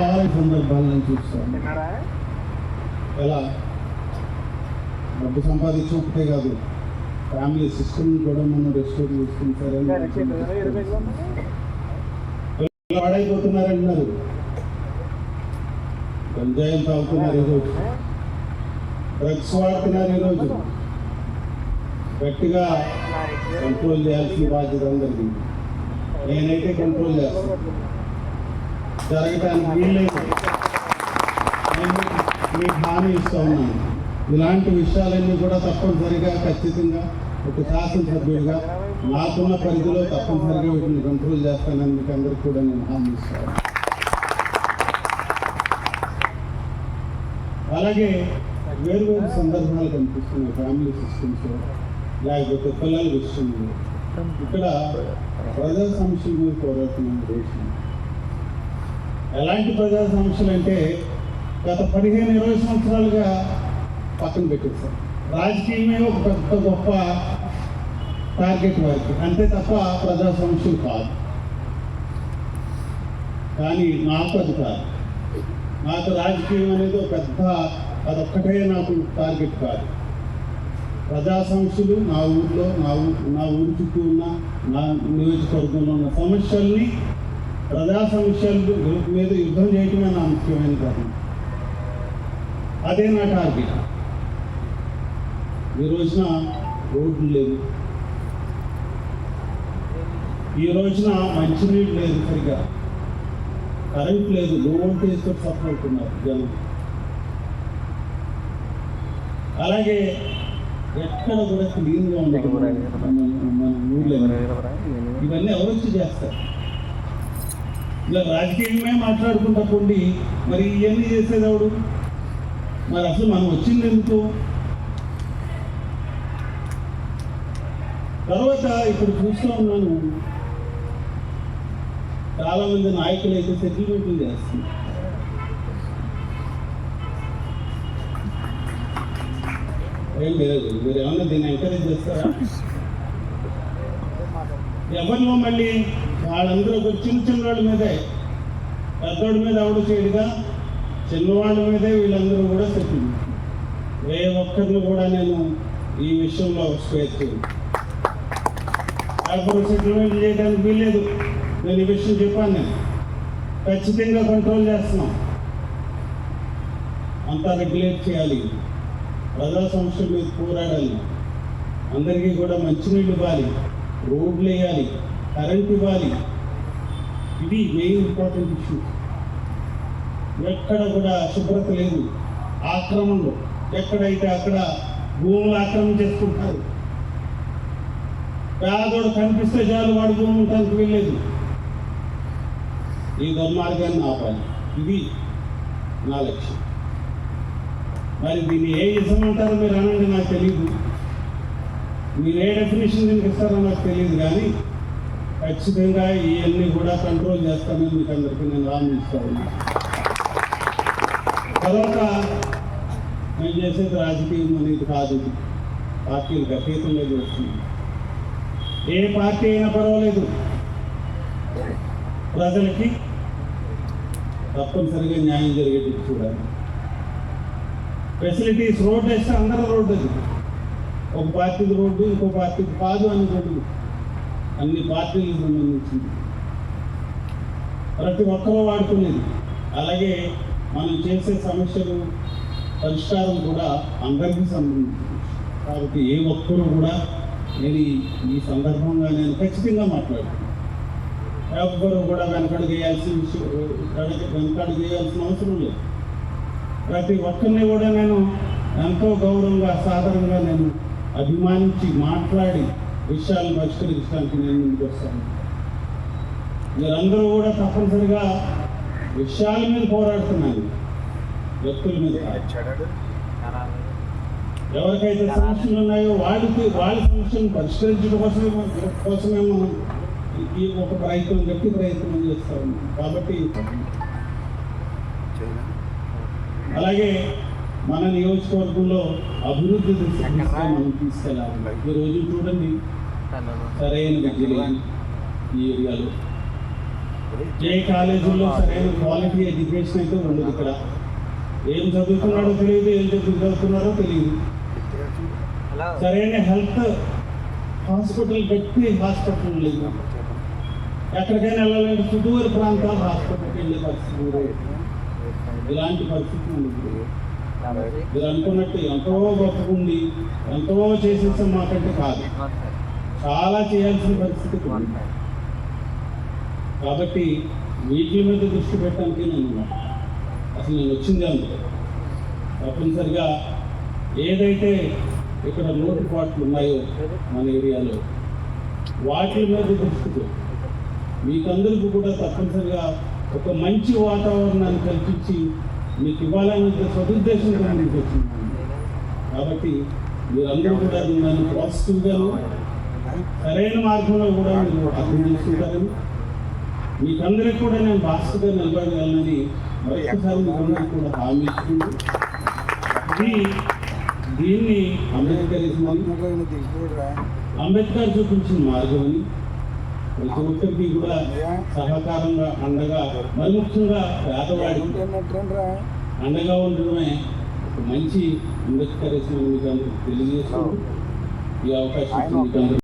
రకరకాల సందర్భాలను చూస్తాం ఎలా? డబ్బు సంపాదించి ఒకటే కాదు. ఫ్యామిలీ సిస్టమ్ కూడా మనం రెస్టోర్ చేసుకుంటారని పాడైపోతున్నారంటున్నారు గంజాయం తాగుతున్నారు ఈరోజు డ్రగ్స్ వాడుతున్నారు ఈరోజు గట్టిగా కంట్రోల్ చేయాల్సిన బాధ్యత అందరికీ. నేనైతే కంట్రోల్ చేస్తాను జరగడానికి వీల్లేదు. మీకు- హామీ ఇస్తూ ఉన్నాను. ఇలాంటి విషయాలన్నీ కూడా తప్పనిసరిగా ఖచ్చితంగా ఒక శాసనసభ్యుడిగా నాకున్న పరిధిలో తప్పనిసరిగా వీటిని కంట్రోల్ చేస్తానని మీకు అందరికీ కూడా నేను హామీ ఇస్తాను అలాగే వేరు వేరు సందర్భాలు కనిపిస్తున్నాయి ఫ్యామిలీ సిస్టమ్స్ లేకపోతే పిల్లల విషయంలో. ఇక్కడ ప్రజా సమస్యల మీద పోరాడుతున్నాం దేశం. ఎలాంటి ప్రజా సమస్యలు అంటే గత పదిహేను ఇరవై సంవత్సరాలుగా పక్కన పెట్టేస్తారు రాజకీయమే ఒక పెద్ద గొప్ప టార్గెట్ వారికి అంతే తప్ప ప్రజా సమస్యలు కాదు. కానీ నాకు అది కాదు. నాకు రాజకీయం అనేది ఒక పెద్ద అదొక్కటే నాకు టార్గెట్ కాదు. ప్రజా సమస్యలు నా ఊర్లో నా ఊ నా ఊరి చుట్టూ ఉన్న నా నియోజకవర్గంలో ఉన్న సమస్యల్ని ప్రజా సమస్యల మీద యుద్ధం చేయటమే నా ముఖ్యమైన కారణం అదే నా టార్గెట్. ఈ రోజున రోడ్లు లేవు ఈ రోజున మంచినీళ్ళు లేదు సరిగా కరెంట్ లేదు. లో వోల్టేజ్తో సఫర్ అవుతున్నారు జనం. అలాగే ఎక్కడ కూడా క్లీన్గా ఉండదు మన ఊర్లో. ఇవన్నీ ఎవరు వచ్చి చేస్తారు? ఇలా రాజకీయమే మాట్లాడుకుంటా పోండి. మరి ఇవన్నీ చేసేది ఎవడు మరి అసలు మనం వచ్చింది ఎందుకు తర్వాత ఇప్పుడు చూస్తూ ఉన్నాను. చాలామంది నాయకులు అయితే సెటిల్మెంట్లు చేస్తున్నారు. ఏం లేదు మీరు ఏమన్నా దీన్ని ఎంకరేజ్ చేస్తారా? ఎవరిలో మళ్ళీ వాళ్ళందరూ ఒక చిన్న చిన్నవాళ్ళ మీదే పెద్దోడి మీద ఎవడు చేయడుగా చిన్నవాళ్ళ మీదే వీళ్ళందరూ కూడా సెటిల్. ఏ ఒక్కరిని కూడా నేను ఈ విషయంలో స్వేచ్ఛ చేయను సెటిల్మెంట్ చేయడానికి వీల్లేదు. నేను ఈ విషయం చెప్పాను నేను. ఖచ్చితంగా కంట్రోల్ చేస్తున్నాం. అంతా రెగ్యులేట్ చేయాలి. ప్రజా సమస్యల మీద పోరాడాలి. అందరికీ కూడా మంచినీళ్ళు ఇవ్వాలి. రోడ్లు వేయాలి. కరెంట్ ఇవ్వాలి. ఇది వెరీ ఇంపార్టెంట్ ఇష్యూ ఎక్కడ కూడా శుభ్రత లేదు. ఆక్రమణలు. ఎక్కడైతే అక్కడ భూములు ఆక్రమణ చేసుకుంటారు. పేదోడు కనిపిస్తే చాలు వాడు భూమి ఉండడానికి వెళ్ళలేదు ఈ దుర్మార్గాన్ని ఆపాలి. ఇది నా లక్ష్యం. మరి దీన్ని ఏ ఇజం అంటారో మీరు అనండి నాకు తెలియదు మీరు ఏ డెఫినేషన్ దీనికి ఇస్తారో నాకు తెలియదు కానీ ఖచ్చితంగా ఇవన్నీ కూడా కంట్రోల్ చేస్తానని మీకు అందరికీ నేను ఆనందిస్తాను తర్వాత నేను చేసేది రాజకీయం అనేది కాదు పార్టీలు పార్టీలకు అతీతంగా చేస్తుంది ఏ పార్టీ అయినా పర్వాలేదు. ప్రజలకి తప్పనిసరిగా న్యాయం జరిగేటట్టు చూడాలి. ఫెసిలిటీస్ రోడ్డు వేస్తే అందరూ రోడ్డు ఒక పార్టీకి రోడ్డు ఇంకో పార్టీకి కాదు అని రోడ్డు అన్ని పార్టీలకు సంబంధించింది. ప్రతి ఒక్కరూ వాడుకునేది. అలాగే మనం చేసే సమస్యలు పరిష్కారం కూడా అందరికీ సంబంధించింది. కాబట్టి ఏ ఒక్కరు కూడా నేను ఈ- సందర్భంగా నేను ఖచ్చితంగా మాట్లాడుతున్నాను. ఎవ్వరు కూడా వెనకడుగు వేయాల్సిన విషయం వెనకడుగు అవసరం లేదు. ప్రతి ఒక్కరిని కూడా నేను ఎంతో గౌరవంగా సాధారణంగా నేను అభిమానించి మాట్లాడి విషయాలను పరిష్కరించడానికి నేను ముందుకు వస్తాను. మీరందరూ కూడా తప్పనిసరిగా విషయాల మీద పోరాడుతున్నాను. వ్యక్తుల మీద. ఎవరికైతే సమస్యలు ఉన్నాయో వాళ్ళకి వాళ్ళ సమస్యలను పరిష్కరించడం కోసమే మనం- కోసమే మనం ఈ- ఒక ప్రయత్నం గట్టి ప్రయత్నం చేస్తా కాబట్టి అలాగే మన నియోజకవర్గంలో అభివృద్ధి మనం తీసుకెళ్ళాలి. ఈ రోజు చూడండి. సరైన విద్య ఈ ఏరియాలో. ఏ కాలేజీలో సరైన క్వాలిటీ ఎడ్యుకేషన్ అయితే ఉండదు ఇక్కడ. ఏం చదువుతున్నాడో తెలియదు ఏం చదువుతున్నారో తెలియదు. సరైన హెల్త్ హాస్పిటల్ పెట్టి హాస్పిటల్ లేదు. ఎక్కడికైనా వెళ్ళాలంటే సుదూర ప్రాంతాల హాస్పిటల్కి వెళ్ళే పరిస్థితి. ఇలాంటి పరిస్థితి ఉంది మీరు అనుకున్నట్టు ఎంతో గొప్పగుండి ఎంతో చేసేసాం మాకంటే కాదు. చాలా చేయాల్సిన పరిస్థితి కాబట్టి వీటి మీద దృష్టి పెట్టడానికి నేను. అసలు నేను వచ్చింది అందుకే తప్పనిసరిగా ఏదైతే ఇక్కడ లోటుపాట్లు ఉన్నాయో మన ఏరియాలో వాటి మీద దృష్టి పెట్టి. మీకందరికీ కూడా తప్పనిసరిగా ఒక మంచి వాతావరణాన్ని కల్పించి మీకు ఇవ్వాలనే సదుద్దేశంతో మీకు వచ్చింది కాబట్టి మీరందరూ కూడా నన్ను పాజిటివ్గాను సరైన మార్గంలో కూడా మీరు అర్థం చేసుకుంటారని మీకందరికి కూడా నేను బాస్గా నిలబడగలనని మరొకసారి మీకందరికీ కూడా హామీ ఇస్తుంది దీన్ని అంబేద్కరిజం అంబేద్కర్ చూపించిన మార్గం అని ప్రతి ఒక్కరికి కూడా సహకారంగా అండగా మరి ముఖ్యంగా పేదవాడికి అండగా ఉండడమే ఒక మంచి అంబేద్కరిజం మీకు అందరికీ తెలియజేస్తూ ఈ అవకాశం మీకు